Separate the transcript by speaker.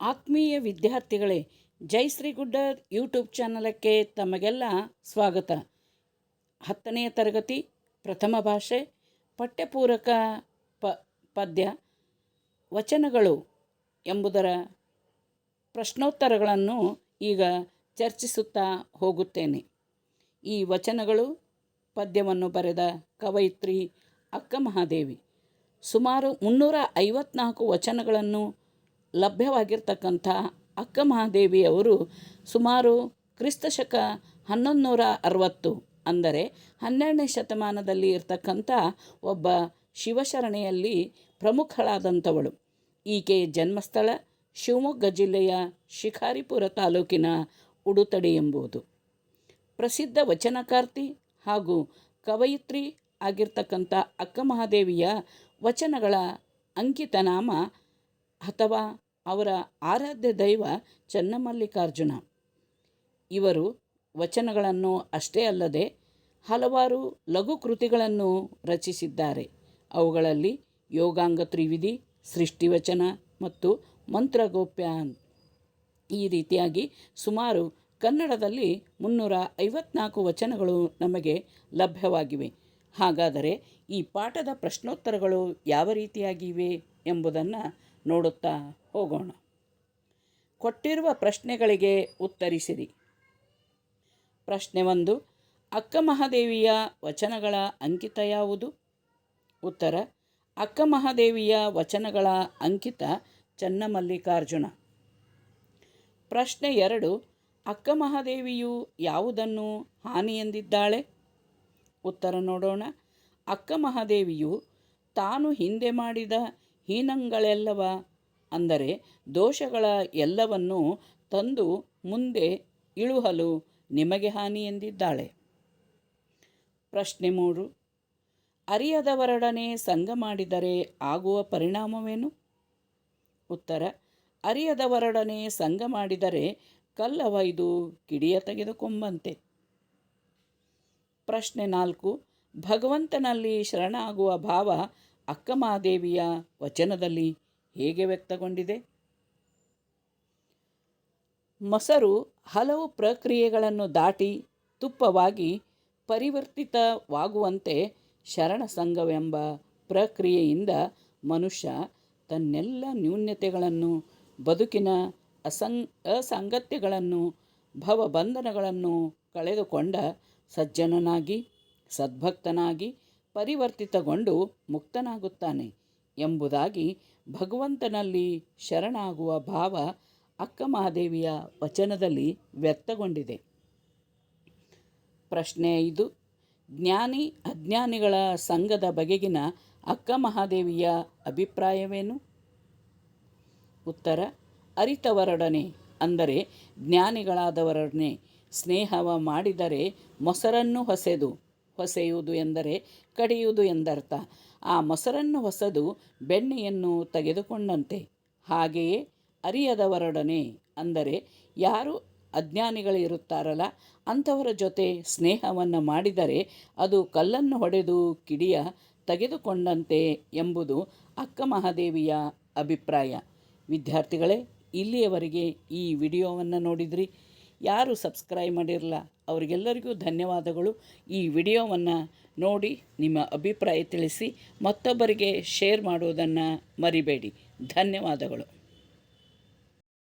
Speaker 1: ಆತ್ಮೀಯ ವಿದ್ಯಾರ್ಥಿಗಳೇ, ಜೈ ಶ್ರೀ ಗುಡ್ಡರ್ ಯೂಟ್ಯೂಬ್ ಚಾನಲಕ್ಕೆ ತಮಗೆಲ್ಲ ಸ್ವಾಗತ. ಹತ್ತನೆಯ ತರಗತಿ, ಪ್ರಥಮ ಭಾಷೆ, ಪಠ್ಯಪೂರಕ ಪ, ಪದ್ಯ, ವಚನಗಳು ಎಂಬುದರ ಪ್ರಶ್ನೋತ್ತರಗಳನ್ನು ಈಗ ಚರ್ಚಿಸುತ್ತಾ ಹೋಗುತ್ತೇನೆ. ಈ ವಚನಗಳು, ಪದ್ಯವನ್ನು ಬರೆದ ಕವಯಿತ್ರಿ ಅಕ್ಕ ಮಹಾದೇವಿ ಸುಮಾರು ಮುನ್ನೂರ ಐವತ್ನಾಲ್ಕು ವಚನಗಳನ್ನು ಲಭ್ಯವಾಗಿರ್ತಕ್ಕಂಥ ಅಕ್ಕಮಹಾದೇವಿಯವರು ಸುಮಾರು ಕ್ರಿಸ್ತಶಕ ಹನ್ನೊಂದು ನೂರ ಅರವತ್ತು ಅಂದರೆ ಹನ್ನೆರಡನೇ ಶತಮಾನದಲ್ಲಿ ಇರ್ತಕ್ಕಂಥ ಒಬ್ಬ ಶಿವಶರಣೆಯಲ್ಲಿ ಪ್ರಮುಖಳಾದಂಥವಳು. ಈಕೆಯ ಜನ್ಮಸ್ಥಳ ಶಿವಮೊಗ್ಗ ಜಿಲ್ಲೆಯ ಶಿಕಾರಿಪುರ ತಾಲೂಕಿನ ಉಡುತಡಿ ಎಂಬುದು. ಪ್ರಸಿದ್ಧ ವಚನಕಾರ್ತಿ ಹಾಗೂ ಕವಯಿತ್ರಿ ಆಗಿರ್ತಕ್ಕಂಥ ಅಕ್ಕಮಹಾದೇವಿಯ ವಚನಗಳ ಅಂಕಿತನಾಮ ಅಥವಾ ಅವರ ಆರಾಧ್ಯ ದೈವ ಚನ್ನಮಲ್ಲಿಕಾರ್ಜುನ. ಇವರು ವಚನಗಳನ್ನು ಅಷ್ಟೇ ಅಲ್ಲದೆ ಹಲವಾರು ಲಘು ಕೃತಿಗಳನ್ನು ರಚಿಸಿದ್ದಾರೆ. ಅವುಗಳಲ್ಲಿ ಯೋಗಾಂಗ ತ್ರಿವಿಧಿ ಸೃಷ್ಟಿವಚನ ಮತ್ತು ಮಂತ್ರಗೋಪ್ಯ ಈ ರೀತಿಯಾಗಿ ಸುಮಾರು ಕನ್ನಡದಲ್ಲಿ ಮುನ್ನೂರ ಐವತ್ನಾಲ್ಕು ವಚನಗಳು ನಮಗೆ ಲಭ್ಯವಾಗಿವೆ. ಹಾಗಾದರೆ ಈ ಪಾಠದ ಪ್ರಶ್ನೋತ್ತರಗಳು ಯಾವ ರೀತಿಯಾಗಿವೆ ಎಂಬುದನ್ನು ನೋಡುತ್ತಾ ಹೋಗೋಣ. ಕೊಟ್ಟಿರುವ ಪ್ರಶ್ನೆಗಳಿಗೆ ಉತ್ತರಿಸಿರಿ. ಪ್ರಶ್ನೆ ಒಂದು, ಅಕ್ಕ ಮಹಾದೇವಿಯ ವಚನಗಳ ಅಂಕಿತ ಯಾವುದು? ಉತ್ತರ, ಅಕ್ಕ ಮಹಾದೇವಿಯ ವಚನಗಳ ಅಂಕಿತ ಚನ್ನಮಲ್ಲಿಕಾರ್ಜುನ. ಪ್ರಶ್ನೆ ಎರಡು, ಅಕ್ಕ ಮಹಾದೇವಿಯು ಯಾವುದನ್ನು ಹಾನಿ ಎಂದಿದ್ದಾಳೆ? ಉತ್ತರ ನೋಡೋಣ, ಅಕ್ಕ ಮಹಾದೇವಿಯು ತಾನು ಹಿಂದೆ ಮಾಡಿದ ಹೀನಂಗಳೆಲ್ಲವ? ಅಂದರೆ ದೋಷಗಳ ಎಲ್ಲವನ್ನೂ ತಂದು ಮುಂದೆ ಇಳುಹಲು ನಿಮಗೆ ಹಾನಿ ಎಂದಿದ್ದಾಳೆ. ಪ್ರಶ್ನೆ ಮೂರು. ಅರಿಯದವರೊಡನೆ ಸಂಘ ಮಾಡಿದರೆ ಆಗುವ ಪರಿಣಾಮವೇನು? ಉತ್ತರ. ಅರಿಯದವರೊಡನೆ ಸಂಘ ಮಾಡಿದರೆ ಕಲ್ಲವೈದು ಕಿಡಿಯ ತೆಗೆದುಕೊಂಬಂತೆ. ಪ್ರಶ್ನೆ ನಾಲ್ಕು. ಭಗವಂತನಲ್ಲಿ ಶರಣಾಗುವ ಭಾವ ಅಕ್ಕಮಹಾದೇವಿಯ ವಚನದಲ್ಲಿ ಹೇಗೆ ವ್ಯಕ್ತಗೊಂಡಿದೆ? ಮೊಸರು ಹಲವು ಪ್ರಕ್ರಿಯೆಗಳನ್ನು ದಾಟಿ ತುಪ್ಪವಾಗಿ ಪರಿವರ್ತಿತವಾಗುವಂತೆ ಶರಣ ಸಂಘವೆಂಬ ಪ್ರಕ್ರಿಯೆಯಿಂದ ಮನುಷ್ಯ ತನ್ನೆಲ್ಲ ನ್ಯೂನ್ಯತೆಗಳನ್ನು ಬದುಕಿನ ಅಸಂ, ಅಸಂಗತ್ಯಗಳನ್ನು, ಭವಬಂಧನಗಳನ್ನು ಕಳೆದುಕೊಂಡ ಸಜ್ಜನನಾಗಿ, ಸದ್ಭಕ್ತನಾಗಿ ಪರಿವರ್ತಿತಗೊಂಡು ಮುಕ್ತನಾಗುತ್ತಾನೆ ಎಂಬುದಾಗಿ ಭಗವಂತನಲ್ಲಿ ಶರಣಾಗುವ ಭಾವ ಅಕ್ಕ ಮಹಾದೇವಿಯ ವಚನದಲ್ಲಿ ವ್ಯಕ್ತಗೊಂಡಿದೆ. ಪ್ರಶ್ನೆ ಇದು ಜ್ಞಾನಿ ಅಜ್ಞಾನಿಗಳ ಸಂಘದ ಬಗೆಗಿನ ಅಕ್ಕ ಮಹಾದೇವಿಯ ಅಭಿಪ್ರಾಯವೇನು? ಉತ್ತರ, ಅರಿತವರೊಡನೆ, ಅಂದರೆ ಜ್ಞಾನಿಗಳಾದವರೊಡನೆ ಸ್ನೇಹವ ಮಾಡಿದರೆ ಮೊಸರನ್ನು ಹೊಸೆದು. ಹೊಸೆಯುವುದು ಎಂದರೆ ಕಡಿಯುವುದು ಎಂದರ್ಥ. ಆ ಮೊಸರನ್ನು ಹೊಸದು ಬೆಣ್ಣೆಯನ್ನು ತೆಗೆದುಕೊಂಡಂತೆ. ಹಾಗೆಯೇ ಅರಿಯದವರೊಡನೆ ಅಂದರೆ ಯಾರು ಅಜ್ಞಾನಿಗಳಿರುತ್ತಾರಲ್ಲ, ಅಂಥವರ ಜೊತೆ ಸ್ನೇಹವನ್ನು ಮಾಡಿದರೆ ಅದು ಕಲ್ಲನ್ನು ಹೊಡೆದು ಕಿಡಿಯ ತೆಗೆದುಕೊಂಡಂತೆ ಎಂಬುದು ಅಕ್ಕ ಮಹಾದೇವಿಯ ಅಭಿಪ್ರಾಯ. ವಿದ್ಯಾರ್ಥಿಗಳೇ, ಇಲ್ಲಿಯವರೆಗೆ ಈ ವಿಡಿಯೋವನ್ನು ನೋಡಿದ್ರಿ. ಯಾರು ಸಬ್ಸ್ಕ್ರೈಬ್ ಮಾಡಿರಲ್ಲ, ಅವರಿಗೆಲ್ಲರಿಗೂ ಧನ್ಯವಾದಗಳು. ಈ ವಿಡಿಯೋವನ್ನು ನೋಡಿ ನಿಮ್ಮ ಅಭಿಪ್ರಾಯ ತಿಳಿಸಿ ಮತ್ತೊಬ್ಬರಿಗೆ ಶೇರ್ ಮಾಡುವುದನ್ನು ಮರಿಬೇಡಿ. ಧನ್ಯವಾದಗಳು.